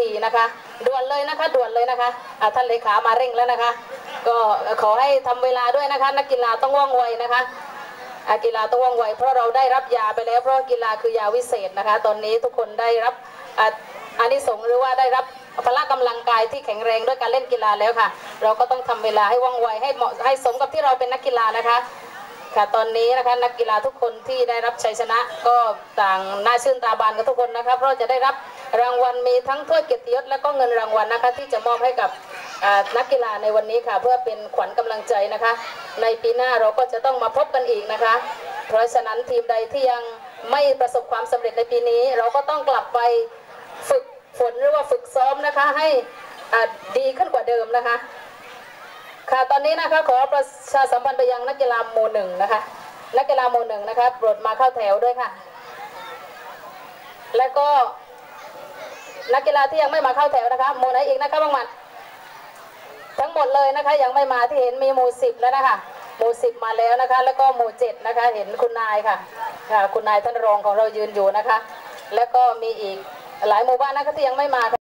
ทีนะคะด่วนเลยนะคะด่วนเลยนะคะอะท่านเลขามาเร่งแล้วนะคะ ก็ขอให้ทำเวลาด้วยนะคะ นักกีฬาต้องว่องไวนะคะอะกีฬาต้องว่องไวเพราะเราได้รับยาไปแล้วเพราะกีฬาคือยาวิเศษนะคะ ตอนนี้ทุกคนได้รับอานิสงส์หรือว่าได้รับพละกำลังกายที่แข็งแรงด้วยการเล่นกีฬาแล้วค่ะ เราก็ต้องทำเวลาให้ว่องไวให้เหมาะให้สมกับที่เราเป็นนักกีฬานะคะค่ะตอนนี้นะคะนักกีฬาทุกคนที่ได้รับชัยชนะก็ต่างน่าชื่นตาบานกันทุกคนนะคะเพราะจะได้รับ รางวัลมีทั้งถ้วยเกียรติยศและก็เงินรางวัลนะคะที่จะมอบให้กับนักกีฬาในวันนี้ค่ะ เพื่อเป็นขวัญกำลังใจนะคะ ในปีหน้าเราก็จะต้องมาพบกันอีกนะคะ เพราะฉะนั้นทีมใดที่ยังไม่ประสบความสำเร็จในปีนี้ เราก็ต้องกลับไปฝึกฝนหรือว่าฝึกซ้อมนะคะให้ดีขึ้นกว่าเดิมนะคะค่ะตอนนี้นะคะขอประชาสัมพันธ์ไปยังนักกีฬาหมู่หนึ่งนะคะนักกีฬาหมู่หนึ่งนะคะโปรดมาเข้าแถวด้วยค่ะ และก็ นักกีฬาที่ยังไม่มาเข้าแถวนะคะหมู่ไหนอีกนะคะบางมันทั้งหมดเลยนะคะยังไม่มาที่เห็นมีหมู่สิบแล้วนะคะหมู่สิบมาแล้วนะคะ แล้วก็หมู่เจ็ดนะคะ เห็นคุณนายค่ะค่ะ คุณนายท่านรองของเรายืนอยู่นะคะ แล้วก็มีอีกหลายหมู่บ้านนะคะที่ยังไม่มา